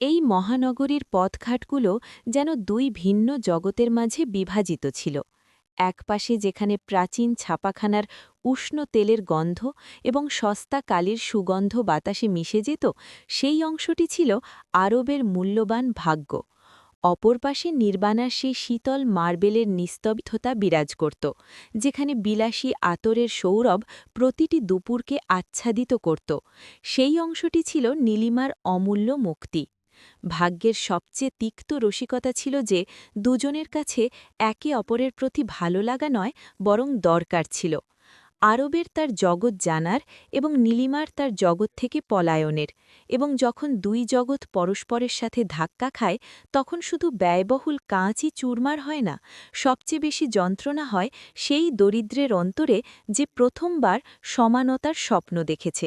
এই মহানগরীর পথঘাটগুলো যেন দুই ভিন্ন জগতের মাঝে বিভাজিত ছিল। একপাশে যেখানে প্রাচীন ছাপাখানার উষ্ণ তেলের গন্ধ এবং সস্তা কালির সুগন্ধ বাতাসে মিশে যেত, সেই অংশটি ছিল আরবের মূল্যবান ভাগ্য। অপর পাশে নির্বাণার সেই শীতল মার্বেলের নিস্তব্ধতা বিরাজ করত, যেখানে বিলাসী আতরের সৌরভ প্রতিটি দুপুরকে আচ্ছাদিত করত। সেই অংশটি ছিল নীলিমার অমূল্য মুক্তি। ভাগ্যের সবচেয়ে তিক্ত রসিকতা ছিল যে, দুজনের কাছে একে অপরের প্রতি ভালো লাগা নয়, বরং দরকার ছিল। আরবের তার জগৎ জানার এবং নীলিমার তার জগৎ থেকে পলায়নের এবং যখন দুই জগৎ পরস্পরের সাথে ধাক্কা খায়, তখন শুধু ব্যয়বহুল কাঁচই চুরমার হয় না, সবচেয়ে বেশি যন্ত্রণা হয় সেই দরিদ্রের অন্তরে যে প্রথমবার সমানতার স্বপ্ন দেখেছে।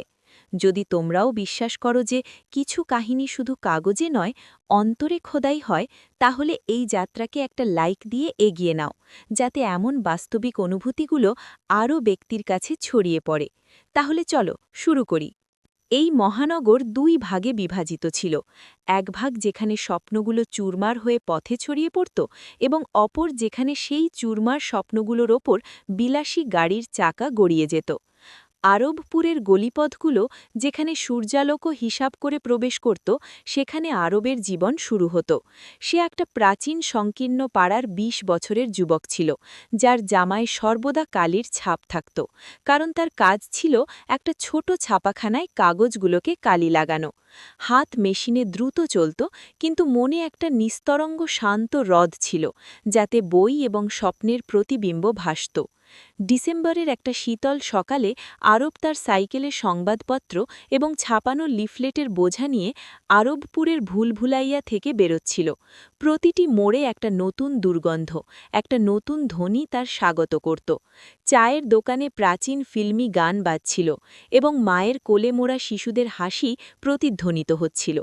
যদি তোমরাও বিশ্বাস করো যে কিছু কাহিনী শুধু কাগজে নয়, অন্তরে খোদাই হয়, তাহলে এই যাত্রাকে একটা লাইক দিয়ে এগিয়ে নাও, যাতে এমন বাস্তবিক অনুভূতিগুলো আরও ব্যক্তির কাছে ছড়িয়ে পড়ে। তাহলে চলো, শুরু করি। এই মহানগর দুই ভাগে বিভাজিত ছিল, এক ভাগ যেখানে স্বপ্নগুলো চুরমার হয়ে পথে ছড়িয়ে পড়ত এবং অপর যেখানে সেই চুরমার স্বপ্নগুলোর ওপর বিলাসী গাড়ির চাকা গড়িয়ে যেত। আরবপুরের গলিপথগুলো যেখানে সূর্যালোকও হিসাব করে প্রবেশ করত, সেখানে আরবের জীবন শুরু হতো। সে একটা প্রাচীন সংকীর্ণ পাড়ার ২০ বছরের যুবক ছিল, যার জামায় সর্বদা কালির ছাপ থাকত, কারণ তার কাজ ছিল একটা ছোট ছাপাখানায় কাগজগুলোকে কালি লাগানো। হাত মেশিনে দ্রুত চলত, কিন্তু মনে একটা নিস্তরঙ্গ শান্ত হ্রদ ছিল, যাতে বই এবং স্বপ্নের প্রতিবিম্ব ভাসত। ডিসেম্বরের একটা শীতল সকালে আরব তার সাইকেলে সংবাদপত্র এবং ছাপানো লিফলেটের বোঝা নিয়ে আরবপুরের ভুলভুলাইয়া থেকে বেরোচ্ছিল। প্রতিটি মোড়ে একটা নতুন দুর্গন্ধ, একটা নতুন ধ্বনি তার স্বাগত করত। চায়ের দোকানে প্রাচীন ফিল্মি গান বাজছিল এবং মায়ের কোলে মোড়া শিশুদের হাসি প্রতিধ্বনিত হচ্ছিল।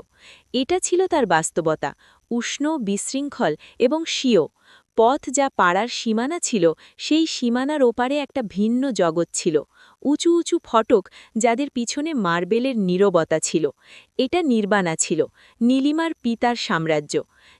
এটা ছিল তার বাস্তবতা, উষ্ণ, বিশৃঙ্খল এবং স্বীয়। পথ যা পাড়ার সীমানা ছিল, সেই সীমানার ওপারে একটা ভিন্ন জগৎ ছিল, উঁচু উঁচু ফটক যাদের পিছনে মার্বেলের নীরবতা ছিল। এটা নির্বাণা ছিল, নীলিমার পিতার সাম্রাজ্য।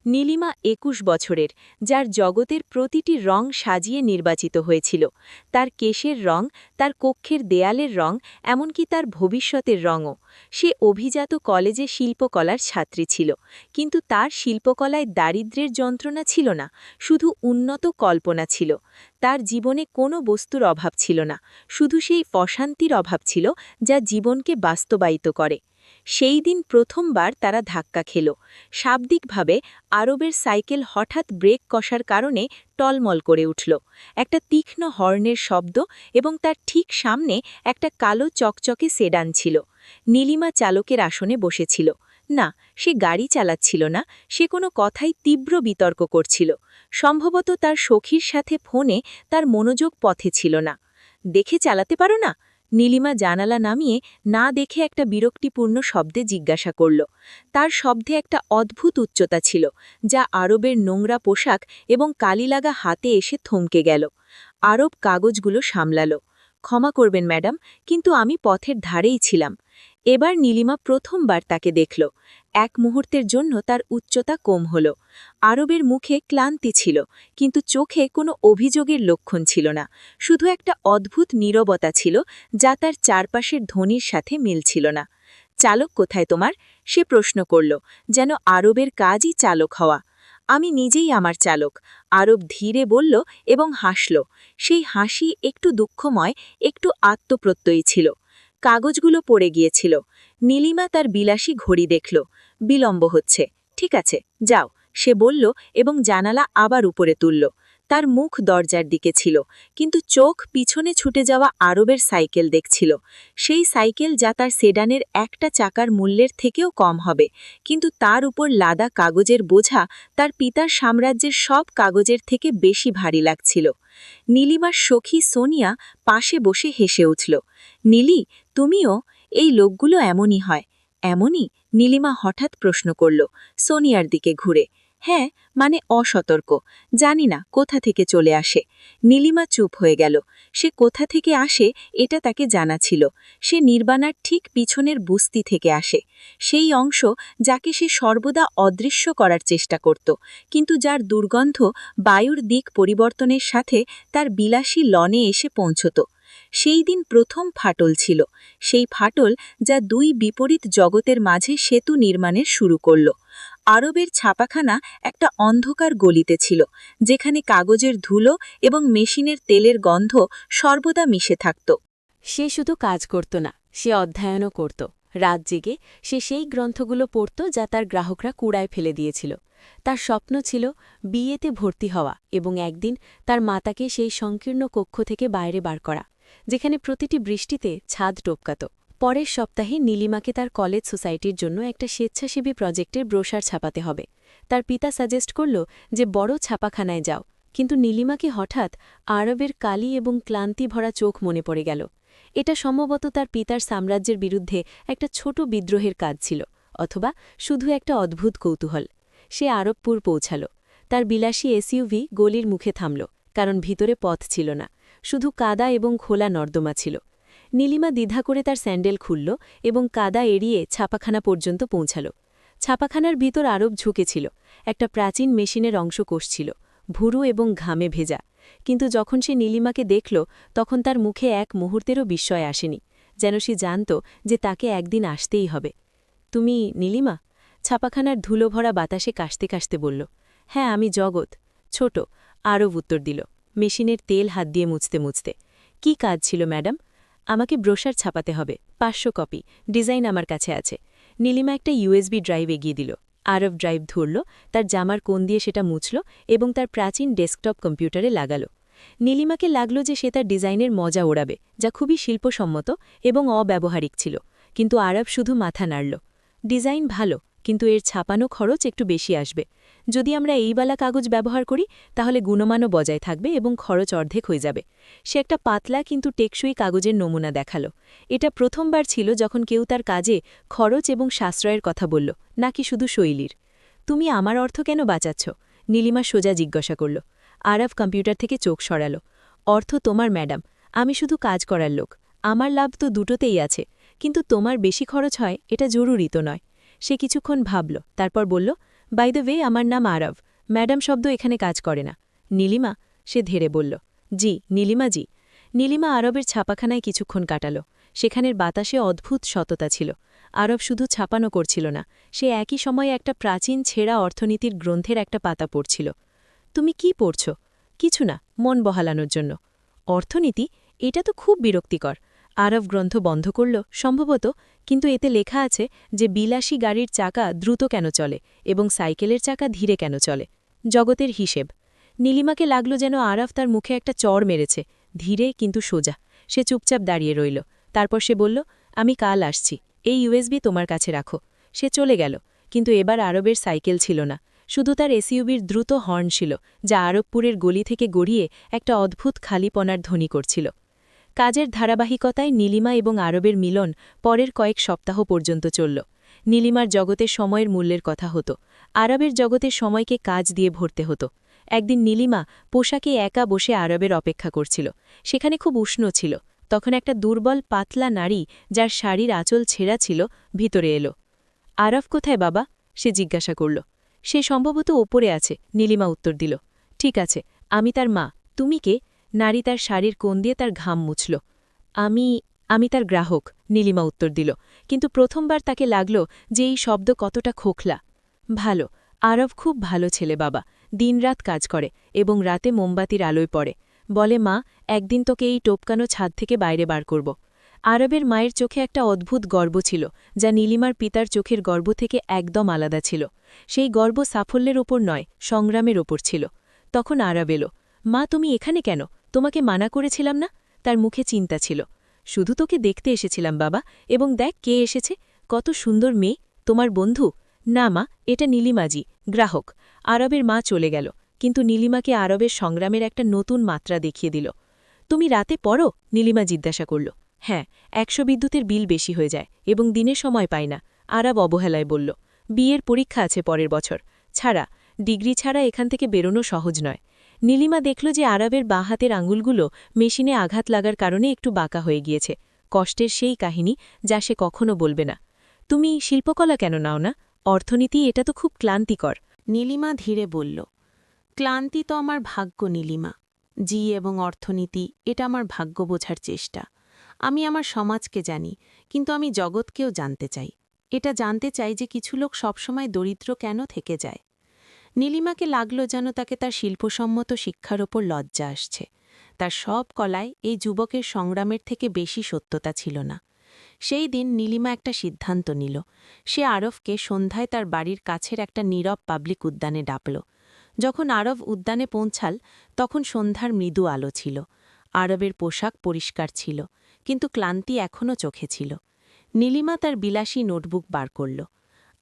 নীলিমা একুশ বছরের, যার জগতের প্রতিটি রং সাজিয়ে নির্বাচিত হয়েছিল। তার কেশের রং, তার কক্ষের দেয়ালের রং, এমনকি তার ভবিষ্যতের রঙও। সে অভিজাত কলেজে শিল্পকলার ছাত্রী ছিল। কিন্তু তার শিল্পকলায় দারিদ্র্যের যন্ত্রণা ছিল না, শুধু উন্নত কল্পনা ছিল। তার জীবনে কোনো বস্তুর অভাব ছিল না, শুধু সেই অশান্তির অভাব ছিল, যা জীবনকে বাস্তবায়িত করে। সেই দিন প্রথমবার তারা ধাক্কা খেল। শাব্দিকভাবে আরবের সাইকেল হঠাৎ ব্রেক কষার কারণে টলমল করে উঠল। একটা তীক্ষ্ণ হর্নের শব্দ এবং তার ঠিক সামনে একটা কালো চকচকে সেডান ছিল। নীলিমা চালকের আসনে বসেছিল। না, সে গাড়ি চালাচ্ছিল না, সে কোনো কথাই তীব্র বিতর্ক করছিল। সম্ভবত তার সখীর সাথে ফোনে তার মনোযোগ পথে ছিল না। দেখে চালাতে পারো না? নীলিমা জানালা নামিয়ে না দেখে একটা বিরক্তিপূর্ণ শব্দে জিজ্ঞাসা করল। তার শব্দে একটা অদ্ভুত উচ্চতা ছিল, যা আরবের নোংরা পোশাক এবং কালিলাগা হাতে এসে থমকে গেল। আরব কাগজগুলো সামলাল। ক্ষমা করবেন, ম্যাডাম, কিন্তু আমি পথের ধারেই ছিলাম। এবার নীলিমা প্রথমবার তাকে দেখল। এক মুহূর্তের জন্য তার উচ্চতা কম হল। আরবের মুখে ক্লান্তি ছিল, কিন্তু চোখে কোনো অভিযোগের লক্ষণ ছিল না। শুধু একটা অদ্ভুত নীরবতা ছিল, যা তার চারপাশের ধ্বনির সাথে মিলছিল না। চালক কোথায় তোমার? সে প্রশ্ন করল, যেন আরবের কাজই চালক হওয়া। আমি নিজেই আমার চালক। আরব ধীরে বলল এবং হাসল। সেই হাসি একটু দুঃখময়, একটু আত্মপ্রত্যয়ী ছিল। কাগজগুলো পড়ে গিয়েছিল। নীলিমা তার বিলাসী ঘড়ি দেখল। বিলম্ব হচ্ছে। ঠিক আছে, যাও। সে বলল এবং জানালা আবার উপরে তুলল। তার মুখ দরজার দিকে ছিল, কিন্তু চোখ পিছনে ছুটে যাওয়া আরবের সাইকেল দেখছিল। সেই সাইকেল যা তার সেডানের একটা চাকার মূল্যের থেকেও কম হবে, কিন্তু তার উপর লাদা কাগজের বোঝা তার পিতার সাম্রাজ্যের সব কাগজের থেকে বেশি ভারী লাগছিল। নীলিমার সখী সোনিয়া পাশে বসে হেসে উঠল, নীলি, তুমিও এই লোকগুলো এমনই হয়। এমনই নীলিমা হঠাৎ প্রশ্ন করল, সোনিয়ার দিকে ঘুরে। হ্যাঁ মানে অসতর্ক। জানি না কোথা থেকে চলে আসে। নীলিমা চুপ হয়ে গেল। সে কোথা থেকে আসে এটা তাকে জানা ছিল। সে নির্বাণার ঠিক পিছনের বুস্তি থেকে আসে। সেই অংশ যাকে সে সর্বদা অদৃশ্য করার চেষ্টা করত, কিন্তু যার দুর্গন্ধ বায়ুর দিক পরিবর্তনের সাথে তার বিলাসী লনে এসে পৌঁছত। সেই দিন প্রথম ফাটল ছিল। সেই ফাটল যা দুই বিপরীত জগতের মাঝে সেতু নির্মাণের শুরু করল। আরবের ছাপাখানা একটা অন্ধকার গলিতে ছিল, যেখানে কাগজের ধুলো এবং মেশিনের তেলের গন্ধ সর্বদা মিশে থাকত। সে শুধু কাজ করত না, সে অধ্যয়নও করত। রাত জেগে সে সেই গ্রন্থগুলো পড়ত যা তার গ্রাহকরা কুড়ায় ফেলে দিয়েছিল। তার স্বপ্ন ছিল বিয়েতে ভর্তি হওয়া এবং একদিন তার মাতাকে সেই সংকীর্ণ কক্ষ থেকে বাইরে বার করা। যেখানে প্রতিটি বৃষ্টিতে ছাদ টপকাত। পরের সপ্তাহে নীলিমাকে তার কলেজ সোসাইটির জন্য একটা স্বেচ্ছাসেবী প্রজেক্টের ব্রোশার ছাপাতে হবে। তার পিতা সাজেস্ট করল যে, বড় ছাপাখানায় যাও। কিন্তু নীলিমাকে হঠাৎ আরবের কালি এবং ক্লান্তি ভরা চোখ মনে পড়ে গেল। এটা সম্ভবত তার পিতার সাম্রাজ্যের বিরুদ্ধে একটা ছোট বিদ্রোহের কাজ ছিল, অথবা শুধু একটা অদ্ভুত কৌতূহল। সে আরবপুর পৌঁছাল। তার বিলাসী এসইউভি গলির মুখে থামল, কারণ ভিতরে পথ ছিল না। শুধু কাদা এবং খোলা নর্দমা ছিল। নীলিমা দ্বিধা করে তার স্যান্ডেল খুলল এবং কাদা এড়িয়ে ছাপাখানা পর্যন্ত পৌঁছাল। ছাপাখানার ভিতর আরব ঝুঁকেছিল একটা প্রাচীন মেশিনের অংশ কষছিল ভুরু এবং ঘামে ভেজা। কিন্তু যখন সে নীলিমাকে দেখল, তখন তার মুখে এক মুহূর্তেরও বিস্ময় আসেনি, যেন সে জানত যে তাকে একদিন আসতেই হবে। তুমি নীলিমা? ছাপাখানার ধুলো ভরা বাতাসে কাশতে কাশতে বলল হ্যাঁ আমি জগৎ। ছোট, আরব উত্তর দিল মেশিনের তেল হাত দিয়ে মুছতে মুছতে। কি কাজ ছিল, ম্যাডাম? আমাকে ব্রোশার ছাপাতে হবে, পাঁচশো কপি। ডিজাইন আমার কাছে আছে। নীলিমা একটা ইউএসবি ড্রাইভ এগিয়ে দিল। আরব ড্রাইভ ধরল, তার জামার কোন দিয়ে সেটা মুছল এবং তার প্রাচীন ডেস্কটপ কম্পিউটারে লাগাল। নীলিমাকে লাগল যে সে তার ডিজাইনের মজা ওড়াবে, যা খুবই শিল্পসম্মত এবং অব্যবহারিক ছিল, কিন্তু আরব শুধু মাথা নাড়ল। ডিজাইন ভালো, কিন্তু এর ছাপানো খরচ একটু বেশি আসবে। যদি আমরা এইবালা কাগজ ব্যবহার করি, তাহলে গুণমানও বজায় থাকবে এবং খরচ অর্ধেক হয়ে যাবে। সে একটা পাতলা কিন্তু টেকসই কাগজের নমুনা দেখাল। এটা প্রথমবার ছিল যখন কেউ তার কাজে খরচ এবং সাশ্রয়ের কথা বলল, নাকি শুধু শৈলীর। তুমি আমার অর্থ কেন বাঁচাচ্ছ? নীলিমা সোজা জিজ্ঞাসা করল। আরব কম্পিউটার থেকে চোখ সরাল। অর্থ তোমার, ম্যাডাম। আমি শুধু কাজ করার লোক। আমার লাভ তো দুটোতেই আছে। কিন্তু তোমার বেশি খরচ হয়, এটা জরুরি তো নয়। সে কিছুক্ষণ ভাবল, তারপর বলল বাই দ্য ওয়ে আমার নাম আরব। ম্যাডাম শব্দ এখানে কাজ করে না। নীলিমা, সে ধেরে বলল। জি, নীলিমা জি। নীলিমা আরবের ছাপাখানায় কিছুক্ষণ কাটাল। সেখানের বাতাসে অদ্ভুত সততা ছিল। আরব শুধু ছাপানো করছিল না, সে একই সময়ে একটা প্রাচীন ছেঁড়া অর্থনীতির গ্রন্থের একটা পাতা পড়ছিল। তুমি কি পড়ছ? কিছু না, মন বহালানোর জন্য। অর্থনীতি? এটা তো খুব বিরক্তিকর। আরব গ্রন্থ বন্ধ করল, সম্ভবত কিন্তু এতে লেখা আছে যে বিলাসী গাড়ির চাকা দ্রুত কেন চলে এবং সাইকেলের চাকা ধীরে কেন চলে। জগতের হিসেব। নীলিমাকে লাগল যেন আরাফ তার মুখে একটা চড় মেরেছে, ধীরে কিন্তু সোজা। সে চুপচাপ দাঁড়িয়ে রইল। তারপর সে বলল, আমি কাল আসছি। এই ইউএসবি তোমার কাছে রাখো। সে চলে গেল, কিন্তু এবার আরবের সাইকেল ছিল না। শুধু তার এসইউবির দ্রুত হর্ন ছিল, যা আরবপুরের গলি থেকে গড়িয়ে একটা অদ্ভুত খালিপনার ধ্বনি করছিল। কাজের ধারাবাহিকতায় নীলিমা এবং আরবের মিলন পরের কয়েক সপ্তাহ পর্যন্ত চলল। নীলিমার জগতে সময়ের মূল্যের কথা হতো। আরবের জগতে সময়কে কাজ দিয়ে ভরতে হতো। একদিন নীলিমা পোশাকে একা বসে আরবের অপেক্ষা করছিল। সেখানে খুব উষ্ণ ছিল। তখন একটা দুর্বল, পাতলা নারী যার শাড়ির আঁচল ছেঁড়া ছিল, ভিতরে এলো। আরব কোথায় বাবা? সে জিজ্ঞাসা করল। সে সম্ভবত ওপরে আছে, নীলিমা উত্তর দিল। ঠিক আছে, আমি তার মা। তুমি কে? নারী তার শাড়ির কোন দিয়ে তার ঘাম মুছল। আমি আমি তার গ্রাহক, নীলিমা উত্তর দিল। কিন্তু প্রথমবার তাকে লাগল যে এই শব্দ কতটা খোখলা। ভালো, আরব খুব ভালো ছেলে বাবা, দিনরাত কাজ করে এবং রাতে মোমবাতির আলোয় পড়ে। বলে, মা, একদিন তোকে এই টোপকানো ছাদ থেকে বাইরে বার করব। আরবের মায়ের চোখে একটা অদ্ভুত গর্ব ছিল, যা নীলিমার পিতার চোখের গর্ব থেকে একদম আলাদা ছিল। সেই গর্ব সাফল্যের ওপর নয়, সংগ্রামের ওপর ছিল। তখন আরব এলো, মা, তুমি এখানে কেন? তোমাকে মানা করেছিলাম না? তার মুখে চিন্তা ছিল। শুধু তোকে দেখতে এসেছিলাম, বাবা, এবং দেখ কে এসেছে। কত সুন্দর মেয়ে। তোমার বন্ধু? না, মা, এটা নীলিমাজি, গ্রাহক। আরবের মা চলে গেল, কিন্তু নীলিমাকে আরবের সংগ্রামের একটা নতুন মাত্রা দেখিয়ে দিল। তুমি রাতে পড়ো? নীলিমা জিজ্ঞাসা করল। হ্যাঁ একশো বিদ্যুতের বিল বেশি হয়ে যায়, এবং দিনে সময় পায় না, আরব অবহেলায় বলল। বিয়ের পরীক্ষা আছে পরের বছর। ছাড়া, ডিগ্রি ছাড়া এখান থেকে বেরোনো সহজ নয়। নীলিমা দেখল যে আরবের বাঁ হাতের আঙুলগুলো মেশিনে আঘাত লাগার কারণে একটু বাঁকা হয়ে গিয়েছে। কষ্টের সেই কাহিনী যা সে কখনো বলবে না। তুমি শিল্পকলা কেন নাও না? অর্থনীতি এটা তো খুব ক্লান্তিকর। নীলিমা ধীরে বলল, ক্লান্তি তো আমার ভাগ্য, নীলিমা। জি এবং অর্থনীতি, এটা আমার ভাগ্য বোঝার চেষ্টা। আমি আমার সমাজকে জানি, কিন্তু আমি জগৎকেও জানতে চাই। এটা জানতে চাই যে কিছু লোক সবসময় দরিদ্র কেন থেকে যায়। নীলিমাকে লাগল যেন তাকে তার শিল্পসম্মত শিক্ষার ওপর লজ্জা আসছে। তার সব কলায় এই যুবকের সংগ্রামের থেকে বেশি সত্যতা ছিল না। সেই দিন নীলিমা একটা সিদ্ধান্ত নিল। সে আরফকে সন্ধ্যায় তার বাড়ির কাছের একটা নীরব পাবলিক উদ্যানে ডাকল। যখন আরব উদ্যানে পৌঁছাল, তখন সন্ধ্যার মৃদু আলো ছিল। আরবের পোশাক পরিষ্কার ছিল, কিন্তু ক্লান্তি এখনও চোখে ছিল। নীলিমা তার বিলাসী নোটবুক বার করল।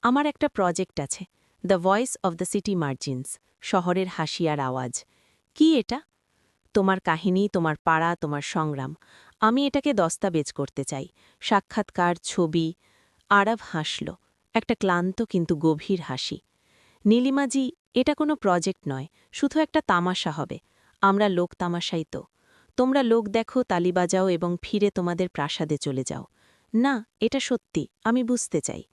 আমার একটা প্রজেক্ট আছে। The voice of the city margins, শহরের হাসিয়ার আওয়াজ। কি এটা? তোমার কাহিনী, তোমার পাড়া, তোমার সংগ্রাম। আমি এটাকে দস্তাবেজ করতে চাই। সাক্ষাৎকার, ছবি, আরব হাসল। একটা ক্লান্ত কিন্তু গভীর হাসি। নীলিমাজি, এটা কোনো প্রজেক্ট নয়, শুধু একটা তামাশা হবে। আমরা লোক তামাশাই তো। তোমরা লোক দেখো, তালি বাজাও এবং ফিরে তোমাদের প্রাসাদে চলে যাও। না, এটা সত্যি, আমি বুঝতে চাই।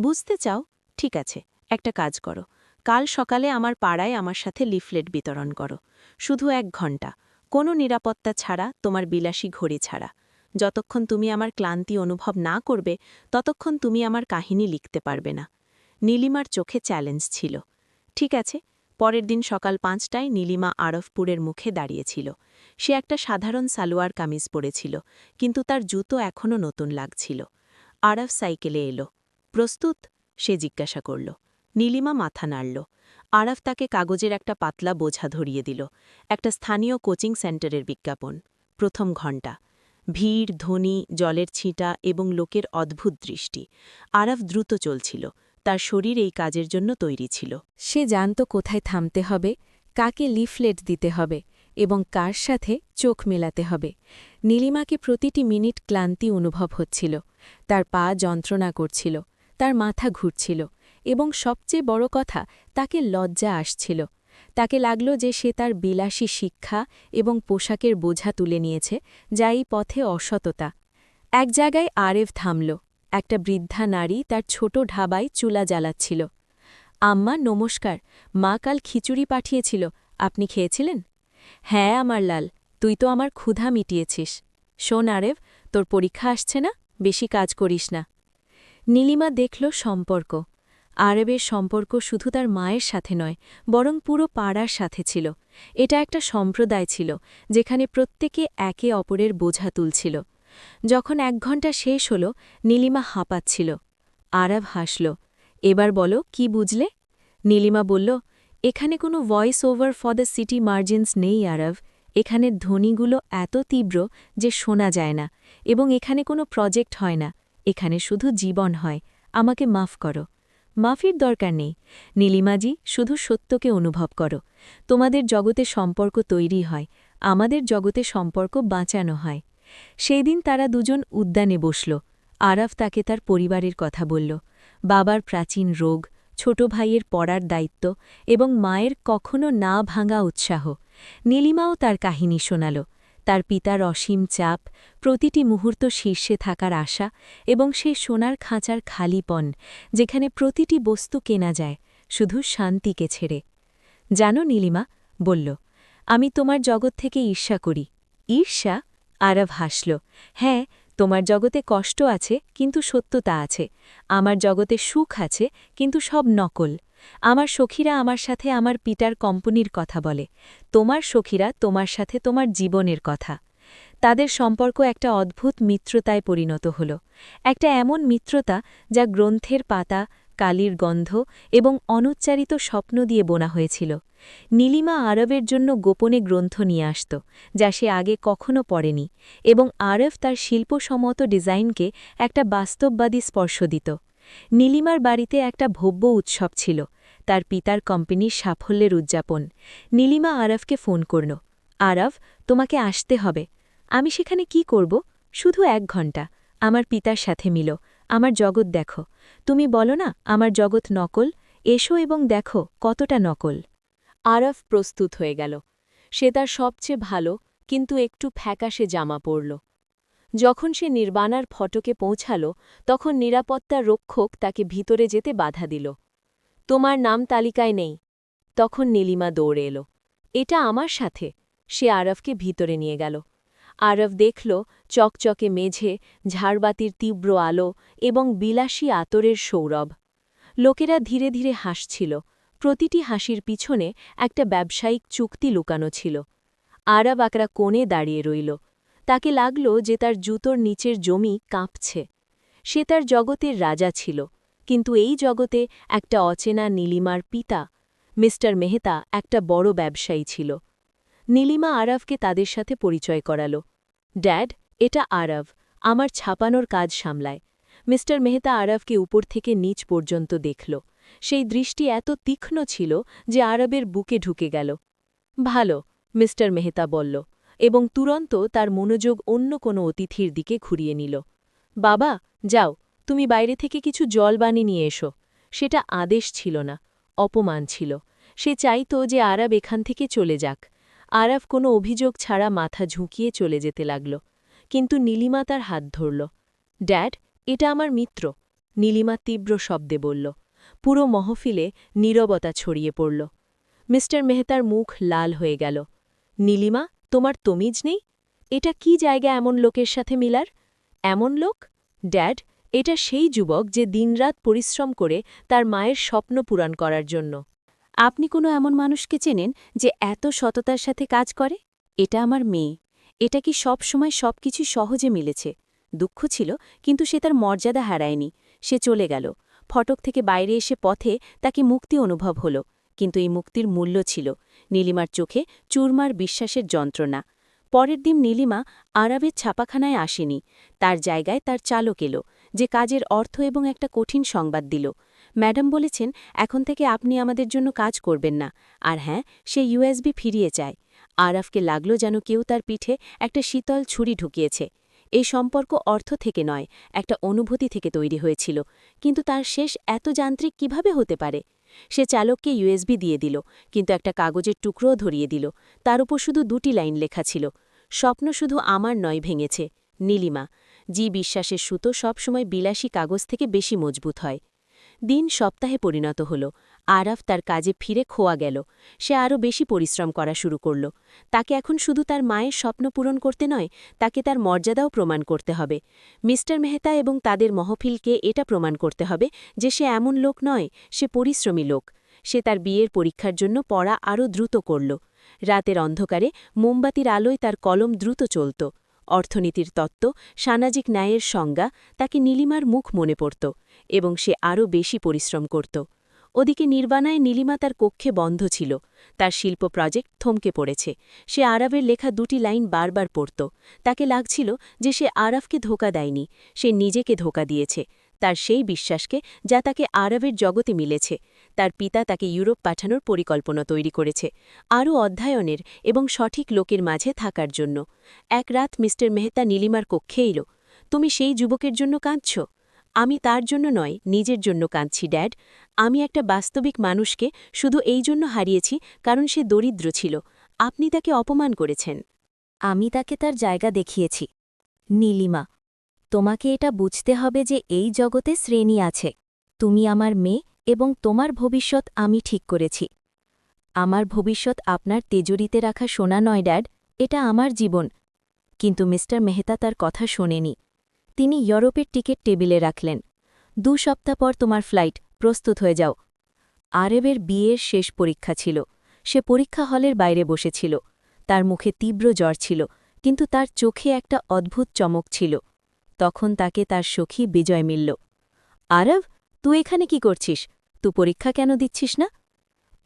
বুঝতে চাও? ঠিক আছে। একটা কাজ করো। কাল সকালে আমার পাড়ায় আমার সাথে লিফলেট বিতরণ করো। শুধু এক ঘণ্টা কোনো নিরাপত্তা ছাড়া তোমার বিলাসী ঘড়ি ছাড়া। যতক্ষণ তুমি আমার ক্লান্তি অনুভব না করবে, ততক্ষণ তুমি আমার কাহিনী লিখতে পারবে না। নীলিমার চোখে চ্যালেঞ্জ ছিল। ঠিক আছে, পরের দিন সকাল পাঁচটায় নীলিমা আরফপুরের মুখে দাঁড়িয়েছিল। সে একটা সাধারণ সালোয়ার কামিজ পরেছিল, কিন্তু তার জুতো এখনও নতুন লাগছিল। আরফ সাইকেলে এলো। প্রস্তুত? সে জিজ্ঞাসা করল। নীলিমা মাথা নাড়ল। আরাফ তাকে কাগজের একটা পাতলা বোঝা ধরিয়ে দিল, একটা স্থানীয় কোচিং সেন্টারের বিজ্ঞাপন। প্রথম ঘণ্টা। ভিড়, ধ্বনি, জলের ছিটা এবং লোকের অদ্ভুত দৃষ্টি। আরাফ দ্রুত চলছিল, তার শরীর এই কাজের জন্য তৈরি ছিল। সে জানত কোথায় থামতে হবে, কাকে লিফলেট দিতে হবে এবং কার সাথে চোখ মেলাতে হবে। নীলিমাকে প্রতিটি মিনিট ক্লান্তি অনুভব হচ্ছিল, তার পা যন্ত্রণা করছিল, তার মাথা ঘুরছিল এবং সবচেয়ে বড় কথা, তাকে লজ্জা আসছিল। তাকে লাগল যে সে তার বিলাসী শিক্ষা এবং পোশাকের বোঝা তুলে নিয়েছে, যা এই পথে অসততা। এক জায়গায় আরেভ থামল। একটা বৃদ্ধা নারী তার ছোট ঢাবায় চুলা জ্বালাচ্ছিল। আম্মা, নমস্কার। মা কাল খিচুড়ি পাঠিয়েছিল। আপনি খেয়েছিলেন? হ্যাঁ আমার লাল। তুই তো আমার ক্ষুধা মিটিয়েছিস। শোন আরেভ তোর পরীক্ষা আসছে না? বেশি কাজ করিস না। নীলিমা দেখল সম্পর্ক। আরবের সম্পর্ক শুধু তার মায়ের সাথে নয়, বরং পুরো পাড়ার সাথে ছিল। এটা একটা সম্প্রদায় ছিল, যেখানে প্রত্যেকে একে অপরের বোঝা তুলছিল। যখন এক ঘণ্টা শেষ হল, নীলিমা হাঁপাচ্ছিল। আরব হাসল, এবার বলো, কি বুঝলে? নীলিমা বলল, এখানে কোনো voice over for the city margins নেই আরব। এখানের ধ্বনিগুলো এত তীব্র যে শোনা যায় না, এবং এখানে কোনো প্রজেক্ট হয় না। এখানে শুধু জীবন হয়। আমাকে মাফ করো। মাফির দরকার নেই। নীলিমাজি, শুধু সত্যকে অনুভব করো। তোমাদের জগতে সম্পর্ক তৈরি হয়, আমাদের জগতে সম্পর্ক বাঁচানো হয়। সেই দিন তারা দুজন উদ্যানে বসল। আরাফ তাকে তার পরিবারের কথা বলল। বাবার প্রাচীন রোগ, ছোট ভাইয়ের পড়ার দায়িত্ব এবং মায়ের কখনো না ভাঙা উৎসাহ। নীলিমাও তার কাহিনী শোনাল। তার পিতার অসীম চাপ, প্রতিটি মুহূর্ত শীর্ষে থাকার আশা এবং সেই সোনার খাঁচার খালিপন যেখানে প্রতিটি বস্তু কেনা যায়, শুধু শান্তিকে ছেড়ে। জানো নীলিমা, বলল, আমি তোমার জগৎ থেকে ঈর্ষা করি। ঈর্ষা? আরব হাসল হ্যাঁ তোমার জগতে কষ্ট আছে, কিন্তু সত্যতা আছে। আমার জগতে সুখ আছে, কিন্তু সব নকল। আমার সখীরা আমার সাথে আমার পিটার কম্পনির কথা বলে। তোমার সখীরা তোমার সাথে তোমার জীবনের কথা। তাদের সম্পর্ক একটা অদ্ভুত মিত্রতায় পরিণত হল। একটা এমন মিত্রতা যা গ্রন্থের পাতা, কালির গন্ধ এবং অনুচ্চারিত স্বপ্ন দিয়ে বোনা হয়েছিল। নীলিমা আরবের জন্য গোপনে গ্রন্থ নিয়ে আসত, যা সে আগে কখনো পড়েনি এবং আরব তার শিল্পসম্মত ডিজাইনকে একটা বাস্তববাদী স্পর্শ দিত। নীলিমার বাড়িতে একটা ভব্য উৎসব ছিল, তার পিতার কোম্পানির সাফল্যের উদযাপন। নীলিমা আরফকে ফোন করল, আরফ, তোমাকে আসতে হবে। আমি সেখানে কি করব? শুধু এক ঘণ্টা। আমার পিতার সাথে মিলো। আমার জগৎ দেখো। তুমি বলো না, আমার জগৎ নকল? এসো এবং দেখো, কতটা নকল? আরফ প্রস্তুত হয়ে গেল। সে তার সবচেয়ে ভালো, কিন্তু একটু ফ্যাকাশে জামা পরল। যখন সে নির্বাণার ফটকে পৌঁছাল, তখন নিরাপত্তার রক্ষক তাকে ভিতরে যেতে বাধা দিল। তোমার নাম তালিকায় নেই। তখন নীলিমা দৌড়ে এলো। এটা আমার সাথে। সে আরফকে ভিতরে নিয়ে গেল। আরফ দেখল চকচকে মেঝে, ঝাড়বাতির তীব্র আলো এবং বিলাসী আতরের সৌরভ। লোকেরা ধীরে ধীরে হাসছিল। প্রতিটি হাসির পিছনে একটা ব্যবসায়িক চুক্তি লুকানো ছিল। আরব আকরা কোণে দাঁড়িয়ে রইল। তাকে লাগল যে তার জুতোর নিচের জমি কাঁপছে। সে তার জগতের রাজা ছিল, কিন্তু এই জগতে একটা অচেনা নীলিমার পিতা, মিস্টার মেহতা, একটা বড় ব্যবসায়ী ছিল। নীলিমা আরবকে তাদের সাথে পরিচয় করাল। ড্যাড, এটা আরব আমার ছাপানোর কাজ সামলায়। মিস্টার মেহতা আরবকে উপর থেকে নিচ পর্যন্ত দেখল। সেই দৃষ্টি এত তীক্ষ্ণ ছিল যে আরবের বুকে ঢুকে গেল। ভালো, মিস্টার মেহতা বলল। এবং তুরন্ত তার মনোযোগ অন্য কোনো অতিথির দিকে ঘুরিয়ে নিল। বাবা, যাও, তুমি বাইরে থেকে কিছু জল বানি নিয়ে এসো। সেটা আদেশ ছিল না, অপমান ছিল। সে চাইত যে আরব এখান থেকে চলে যাক। আরব কোনো অভিযোগ ছাড়া মাথা ঝুঁকিয়ে চলে যেতে লাগল। কিন্তু নীলিমা তার হাত ধরল। ড্যাড, এটা আমার মিত্র, নীলিমা তীব্র শব্দে বলল। পুরো মহফিলে নীরবতা ছড়িয়ে পড়ল। মিস্টার মেহতার মুখ লাল হয়ে গেল। নীলিমা তোমার তমিজ নেই? এটা কি জায়গা এমন লোকের সাথে মিলার? এমন লোক? ড্যাড, এটা সেই যুবক যে দিনরাত পরিশ্রম করে তার মায়ের স্বপ্ন পূরণ করার জন্য। আপনি কোনো এমন মানুষকে চেনেন যে এত সততার সাথে কাজ করে? এটা আমার মেয়ে। এটা কি সব সময় সব কিছু সহজে মিলেছে? দুঃখ ছিল, কিন্তু সে তার মর্যাদা হারায়নি। সে চলে গেল। ফটক থেকে বাইরে এসে পথে তাকে মুক্তি অনুভব হল, কিন্তু এই মুক্তির মূল্য ছিল নীলিমার চোখে চুরমার বিশ্বাসের যন্ত্রণা। পরের দিন নীলিমা আরবের ছাপাখানায় আসেনি। তার জায়গায় তার চালক এলো, যে কাজের অর্থ এবং একটা কঠিন সংবাদ দিল। ম্যাডাম বলেছেন, এখন থেকে আপনি আমাদের জন্য কাজ করবেন না। আর হ্যাঁ সে ইউএসবি ফিরিয়ে চায়। আরাফকে লাগল যেন কেউ তার পিঠে একটা শীতল ছুরি ঢুকিয়েছে। এই সম্পর্ক অর্থ থেকে নয়, একটা অনুভূতি থেকে তৈরি হয়েছিল। কিন্তু তার শেষ এত যান্ত্রিক কীভাবে হতে পারে? সে চালককে ইউএসবি দিয়ে দিল, কিন্তু একটা কাগজের টুকরোও ধরিয়ে দিল। তার উপর শুধু দুটি লাইন লেখা ছিল, স্বপ্ন শুধু আমার নয় ভেঙেছে। নীলিমা, জি বিশ্বাসের সুতো সবসময় বিলাসী কাগজ থেকে বেশি মজবুত হয়। দিন সপ্তাহে পরিণত হল। আরাফ তার কাজে ফিরে খোয়া গেল। সে আরও বেশি পরিশ্রম করা শুরু করল। তাকে এখন শুধু তার মায়ের স্বপ্ন পূরণ করতে নয়, তাকে তার মর্যাদাও প্রমাণ করতে হবে। মিস্টার মেহতা এবং তাদের মহফিলকে এটা প্রমাণ করতে হবে যে সে এমন লোক নয়, সে পরিশ্রমী লোক। সে তার বিয়ের পরীক্ষার জন্য পড়া আরও দ্রুত করল। রাতের অন্ধকারে মোমবাতির আলোয় তার কলম দ্রুত চলত। অর্থনীতির তত্ত্ব, সামাজিক ন্যায়ের সংজ্ঞা, তাকে নীলিমার মুখ মনে পড়ত। এবং সে আরও বেশি পরিশ্রম করত। ওদিকে নির্বাণায় নীলিমা তার কক্ষে বন্ধ ছিল। তার শিল্প প্রজেক্ট থমকে পড়েছে। সে আরবের লেখা দুটি লাইন বারবার পড়ত। তাকে লাগছিল যে সে আরবকে ধোকা দেয়নি, সে নিজেকে ধোকা দিয়েছে। তার সেই বিশ্বাসকে যা তাকে আরবের জগতে মিলেছে। তার পিতা তাকে ইউরোপ পাঠানোর পরিকল্পনা তৈরি করেছে, আরও অধ্যয়নের এবং সঠিক লোকের মাঝে থাকার জন্য। এক রাত মিস্টার মেহতা নীলিমার কক্ষে এল। তুমি সেই যুবকের জন্য কাঁদছ? আমি তার জন্য নয়, নিজের জন্য কাঁদছি, ড্যাড। আমি একটা বাস্তবিক মানুষকে শুধু এই জন্য হারিয়েছি কারণ সে দরিদ্র ছিল। আপনি তাকে অপমান করেছেন। আমি তাকে তার জায়গা দেখিয়েছি। নীলিমা, তোমাকে এটা বুঝতে হবে যে এই জগতে শ্রেণি আছে। তুমি আমার মেয়ে এবং তোমার ভবিষ্যৎ আমি ঠিক করেছি। আমার ভবিষ্যৎ আপনার তেজুরিতে রাখা সোনা নয়, ড্যাড। এটা আমার জীবন। কিন্তু মিস্টার মেহতা তার কথা শোনেনি। তিনি ইউরোপের টিকিট টেবিলে রাখলেন। দু সপ্তাহ পর তোমার ফ্লাইট, প্রস্তুত হয়ে যাও। আরেবের বিয়ের শেষ পরীক্ষা ছিল। সে পরীক্ষা হলের বাইরে বসেছিল। তার মুখে তীব্র জ্বর ছিল, কিন্তু তার চোখে একটা অদ্ভুত চমক ছিল। তখন তাকে তার সখী বিজয় মিলল। আরব, তুই এখানে কি করছিস? তু পরীক্ষা কেন দিচ্ছিস না?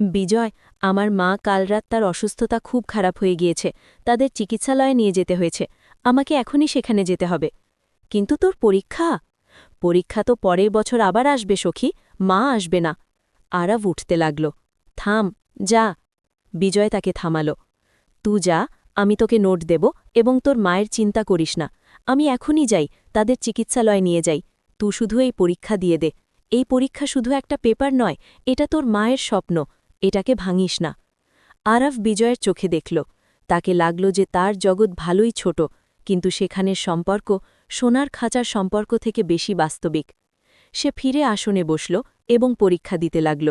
বিজয়, আমার মা কাল রাত তার অসুস্থতা খুব খারাপ হয়ে গিয়েছে। তাদের চিকিৎসালয়ে নিয়ে যেতে হয়েছে। আমাকে এখনই সেখানে যেতে হবে। কিন্তু তোর পরীক্ষা? পরীক্ষা তো পরের বছর আবার আসবে, সখী। মা আসবে না। আরাভ উঠতে লাগল। থাম, যা। বিজয় তাকে থামাল। তু যা, আমি তোকে নোট দেব এবং তোর মায়ের চিন্তা করিস না। আমি এখনই যাই, তাদের চিকিৎসালয় নিয়ে যাই। তু শুধু এই পরীক্ষা দিয়ে দে। এই পরীক্ষা শুধু একটা পেপার নয়, এটা তোর মায়ের স্বপ্ন। এটাকে ভাঙিস না। আরাফ বিজয়ের চোখে দেখল। তাকে লাগল যে তার জগৎ ভালোই ছোট, কিন্তু সেখানের সম্পর্ক সোনার খাঁচার সম্পর্ক থেকে বেশি বাস্তবিক। সে ফিরে আসনে বসল এবং পরীক্ষা দিতে লাগল।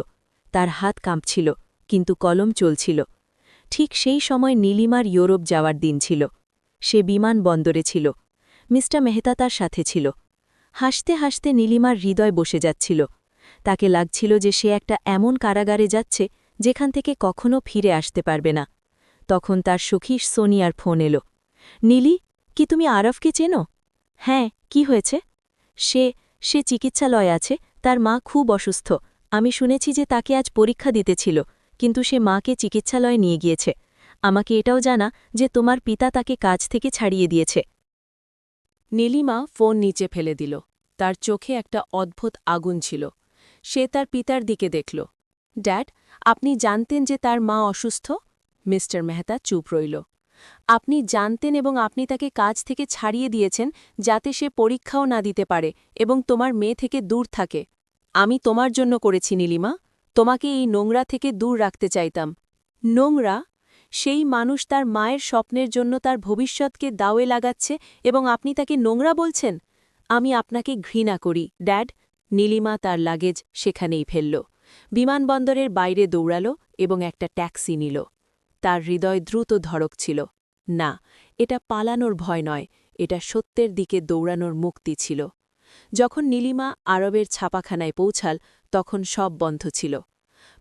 তার হাত কাঁপছিল, কিন্তু কলম চলছিল। ঠিক সেই সময় নীলিমার ইউরোপ যাওয়ার দিন ছিল। সে বিমান বন্দরে ছিল। মিস্টার মেহতা তার সাথে ছিল। হাসতে হাসতে নীলিমার হৃদয় বসে যাচ্ছিল। তাকে লাগছিল যে সে একটা এমন কারাগারে যাচ্ছে, যেখান থেকে কখনো ফিরে আসতে পারবে না। তখন তার সখী সোনিয়ার ফোন এলো। নীলি, কি তুমি আরফকে চেনো? হ্যাঁ কি হয়েছে? সে সে চিকিৎসালয়ে আছে, তার মা খুব অসুস্থ। আমি শুনেছি যে তাকে আজ পরীক্ষা দিতেছিল কিন্তু সে মাকে চিকিৎসালয়ে নিয়ে গিয়েছে। আমাকে এটাও জানা যে তোমার পিতা তাকে কাজ থেকে ছাড়িয়ে দিয়েছে। নীলিমা ফোন নিচে ফেলে দিল। তার চোখে একটা অদ্ভুত আগুন ছিল। সে তার পিতার দিকে দেখল। ড্যাড, আপনি জানতেন যে তার মা অসুস্থ? মিস্টার মেহতা চুপ রইল। আপনি জানতেন এবং আপনি তাকে কাজ থেকে ছাড়িয়ে দিয়েছেন যাতে সে পরীক্ষাও না দিতে পারে এবং তোমার মেয়ে থেকে দূর থাকে। আমি তোমার জন্য করেছি, নীলিমা। তোমাকে এই নোংরা থেকে দূর রাখতে চাইতাম। নোংরা? সেই মানুষ তার মায়ের স্বপ্নের জন্য তার ভবিষ্যৎকে দাওয়ে লাগাচ্ছে এবং আপনি তাকে নোংরা বলছেন? আমি আপনাকে ঘৃণা করি, ড্যাড। নীলিমা তার লাগেজ সেখানেই ফেলল। বিমানবন্দরের বাইরে দৌড়াল এবং একটা ট্যাক্সি নিল। তার হৃদয় দ্রুত ধড়ক ছিল। না, এটা পালানোর ভয় নয়, এটা সত্যের দিকে দৌড়ানোর মুক্তি ছিল। যখন নীলিমা আরবের ছাপাখানায় পৌঁছাল, তখন সব বন্ধ ছিল।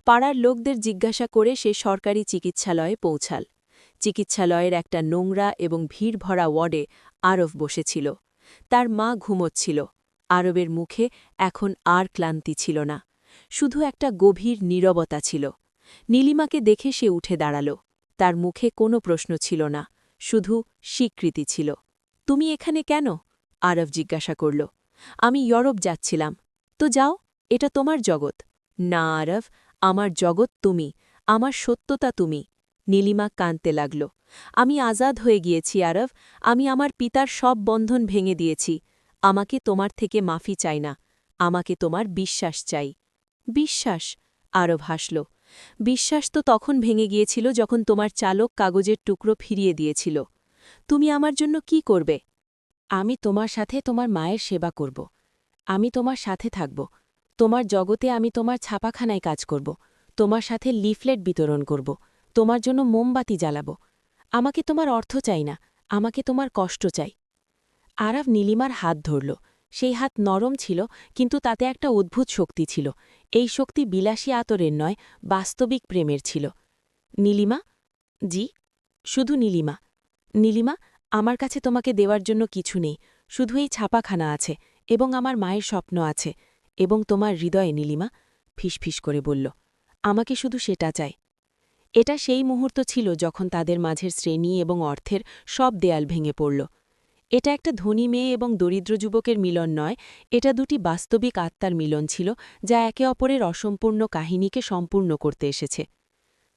পাড়ার লোকদের জিজ্ঞাসা করে সে সরকারি চিকিৎসালয়ে পৌঁছাল। চিকিৎসালয়ের একটা নোংরা এবং ভিড় ভরা ওয়ার্ডে আরব বসেছিল। তার মা ঘুমোচ্ছিল। আরবের মুখে এখন আর ক্লান্তি ছিল না। শুধু একটা গভীর নীরবতা ছিল। নীলিমাকে দেখে সে উঠে দাঁড়াল। তার মুখে কোনো প্রশ্ন ছিল না। শুধু স্বীকৃতি ছিল। তুমি এখানে কেন? আরব জিজ্ঞাসা করল। আমি ইউরোপ যাচ্ছিলাম। তো যাও, এটা তোমার জগৎ। না, আরব, আমার জগৎ তুমি, আমার সত্যতা তুমি। নীলিমা কাঁদতে লাগল। আমি আজাদ হয়ে গিয়েছি, আরব। আমি আমার পিতার সব বন্ধন ভেঙে দিয়েছি। আমাকে তোমার থেকে মাফি চাই না। আমাকে তোমার বিশ্বাস চাই। বিশ্বাস? আরব হাসল। বিশ্বাস তো তখন ভেঙে গিয়েছিল যখন তোমার চালক কাগজের টুকরো ফিরিয়ে দিয়েছিল। তুমি আমার জন্য কি করবে? আমি তোমার সাথে তোমার মায়ের সেবা করব। আমি তোমার সাথে থাকব। তোমার জগতে আমি তোমার ছাপাখানায় কাজ করব। তোমার সাথে লিফলেট বিতরণ করব। তোমার জন্য মোমবাতি জ্বালাব। আমাকে তোমার অর্থ চাই না। আমাকে তোমার কষ্ট চাই। আরাব নীলিমার হাত ধরল। সেই হাত নরম ছিল, কিন্তু তাতে একটা অদ্ভুত শক্তি ছিল। এই শক্তি বিলাসী আতরের নয়, বাস্তবিক প্রেমের ছিল। নীলিমা? জি, শুধু নীলিমা। নীলিমা, আমার কাছে তোমাকে দেওয়ার জন্য কিছু নেই, শুধু এই ছাপাখানা আছে এবং আমার মায়ের স্বপ্ন আছে এবং তোমার হৃদয়ে নীলিমা ফিসফিস করে বলল, আমাকে শুধু সেটা চাই। এটা সেই মুহূর্ত ছিল যখন তাদের মাঝের শ্রেণি এবং অর্থের সব দেয়াল ভেঙে পড়ল। এটা একটা ধনী মেয়ে এবং দরিদ্র যুবকের মিলন নয়, এটা দুটি বাস্তবিক আত্মার মিলন ছিল, যা একে অপরের অসম্পূর্ণ কাহিনীকে সম্পূর্ণ করতে এসেছে।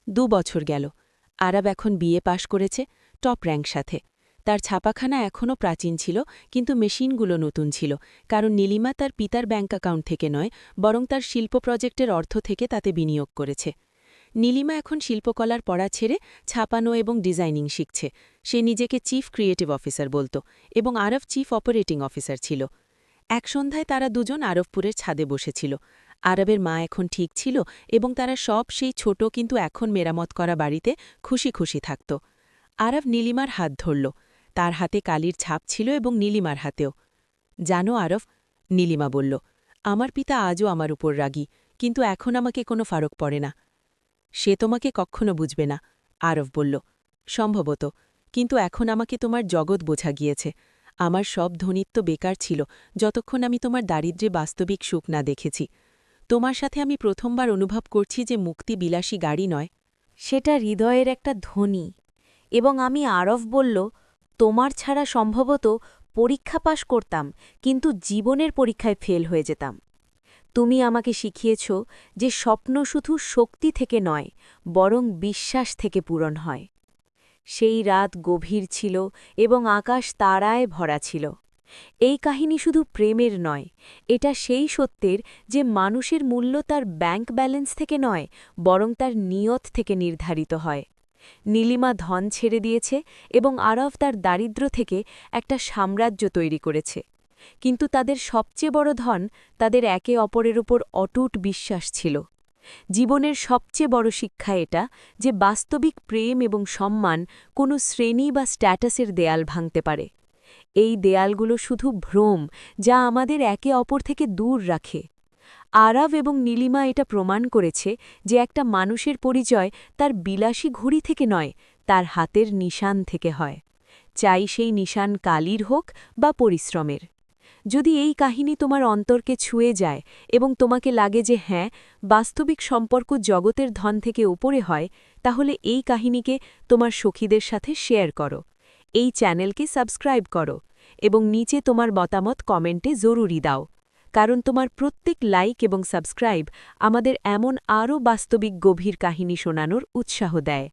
দু বছর গেল, আরব এখন বিয়ে পাশ করেছে, টপ র্যাঙ্ক সাথে। তার ছাপাখানা এখনও প্রাচীন ছিল, কিন্তু মেশিনগুলো নতুন ছিল, কারণ নীলিমা তার পিতার ব্যাঙ্ক অ্যাকাউন্ট থেকে নয়, বরং তার শিল্প প্রজেক্টের অর্থ থেকে তাতে বিনিয়োগ করেছে। নীলিমা এখন শিল্পকলার পড়া ছেড়ে ছাপানো এবং ডিজাইনিং শিখছে। সে নিজেকে চিফ ক্রিয়েটিভ অফিসার বলত এবং আরব চিফ অপারেটিং অফিসার ছিল। এক সন্ধ্যায় তারা দুজন আরবপুরের ছাদে বসেছিল। আরবের মা এখন ঠিক ছিল এবং তারা সব সেই ছোট কিন্তু এখন মেরামত করা বাড়িতে খুশি খুশি থাকত। আরব নীলিমার হাত ধরল। তার হাতে কালির ছাপ ছিল এবং নীলিমার হাতেও। জানো আরব, নীলিমা বলল, আমার পিতা আজও আমার উপর রাগী, কিন্তু এখন আমাকে কোনো ফারক পড়ে না। সে তোমাকে কখনো বুঝবে না আরব বলল। সম্ভবত, কিন্তু এখন আমাকে তোমার জগৎ বোঝা গিয়েছে। আমার সব ধনিত্ব বেকার ছিল, যতক্ষণ আমি তোমার দারিদ্র্যে বাস্তবিক সুখ না দেখেছি। তোমার সাথে আমি প্রথমবার অনুভব করছি যে মুক্তি বিলাসী গাড়ি নয়, সেটা হৃদয়ের একটা ধ্বনি। এবং আমি আরফ বলল, তোমার ছাড়া সম্ভবত পরীক্ষা পাশ করতাম, কিন্তু জীবনের পরীক্ষায় ফেল হয়ে যেতাম। তুমি আমাকে শিখিয়েছ যে স্বপ্ন শুধু শক্তি থেকে নয়, বরং বিশ্বাস থেকে পূরণ হয়। সেই রাত গভীর ছিল এবং আকাশ তারায় ভরা ছিল। এই কাহিনী শুধু প্রেমের নয়, এটা সেই সত্যের যে মানুষের মূল্য তার ব্যাংক ব্যালেন্স থেকে নয়, বরং তার নিয়ত থেকে নির্ধারিত হয়। নীলিমা ধন ছেড়ে দিয়েছে এবং আরব তার দারিদ্র্য থেকে একটা সাম্রাজ্য তৈরি করেছে। কিন্তু তাদের সবচেয়ে বড় ধন তাদের একে অপরের উপর অটুট বিশ্বাস ছিল। জীবনের সবচেয়ে বড় শিক্ষা এটা যে বাস্তবিক প্রেম এবং সম্মান কোনো শ্রেণি বা স্ট্যাটাসের দেয়াল ভাঙতে পারে। এই দেয়ালগুলো শুধু ভ্রম, যা আমাদের একে অপর থেকে দূর রাখে। আরব এবং নীলিমা এটা প্রমাণ করেছে যে একটা মানুষের পরিচয় তার বিলাসী ঘড়ি থেকে নয়, তার হাতের নিশান থেকে হয়। চাই সেই নিশান কালির হোক বা পরিশ্রমের। যদি এই কাহিনী তোমার অন্তরকে ছুঁয়ে যায় এবং তোমাকে লাগে যে হ্যাঁ বাস্তবিক সম্পর্ক জগতের ধন থেকে উপরে হয়, তাহলে এই কাহিনীকে তোমার সখীদের সাথে শেয়ার করো। এই চ্যানেলকে সাবস্ক্রাইব করো এবং নিচে তোমার মতামত কমেন্টে জরুরি দাও। কারণ তোমার প্রত্যেক লাইক এবং সাবস্ক্রাইব আমাদের এমন আরও বাস্তবিক গভীর কাহিনী শোনানোর উৎসাহ দেয়।